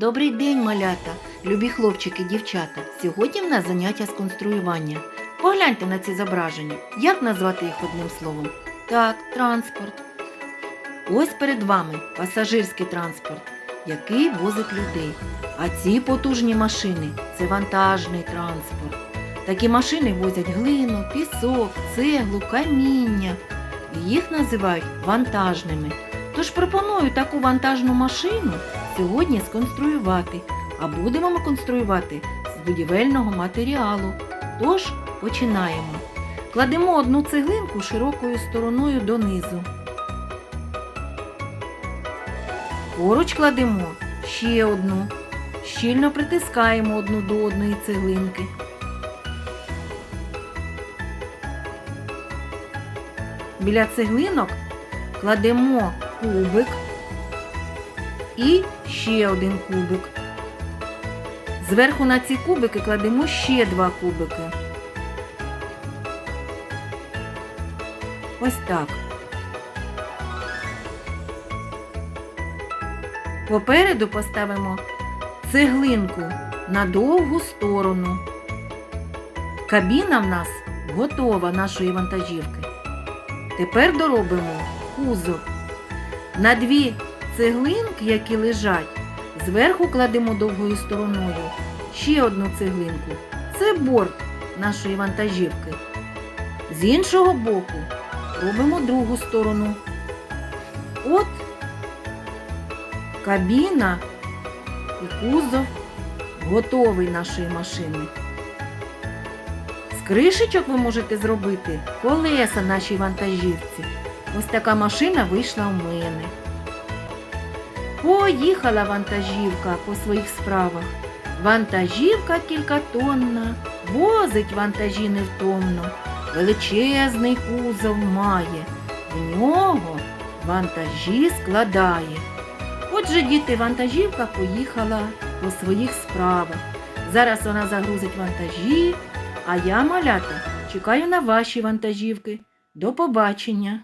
Добрий день, малята, любі хлопчики, дівчата. Сьогодні в нас заняття з конструювання. Погляньте на ці зображення. Як назвати їх одним словом? Так, транспорт. Ось перед вами пасажирський транспорт, який возить людей. А ці потужні машини це вантажний транспорт. Такі машини возять глину, пісок, цеглу, каміння. І їх називають вантажними. Тож пропоную таку вантажну машину сьогодні сконструювати, а будемо ми конструювати з будівельного матеріалу. Тож починаємо. Кладемо одну цеглинку широкою стороною донизу. Поруч кладемо ще одну. Щільно притискаємо одну до одної цеглинки. Біля цеглинок кладемо кубик і ще один кубик. Зверху на ці кубики кладемо ще два кубики. Ось так. Попереду поставимо цеглинку на довгу сторону. Кабіна в нас готова нашої вантажівки. Тепер доробимо кузов. На дві цеглинки, які лежать, зверху кладемо довгою стороною ще одну цеглинку. Це борт нашої вантажівки. З іншого боку робимо другу сторону. От кабіна і кузов готовий нашої машини. З кришечок ви можете зробити колеса нашій вантажівці. Ось така машина вийшла у мене. Поїхала вантажівка по своїх справах. Вантажівка кількатонна, возить вантажі невтомно, величезний кузов має, в нього вантажі складає. Отже, діти, вантажівка поїхала по своїх справах. Зараз вона загрузить вантажі, а я, малята, чекаю на ваші вантажівки. До побачення!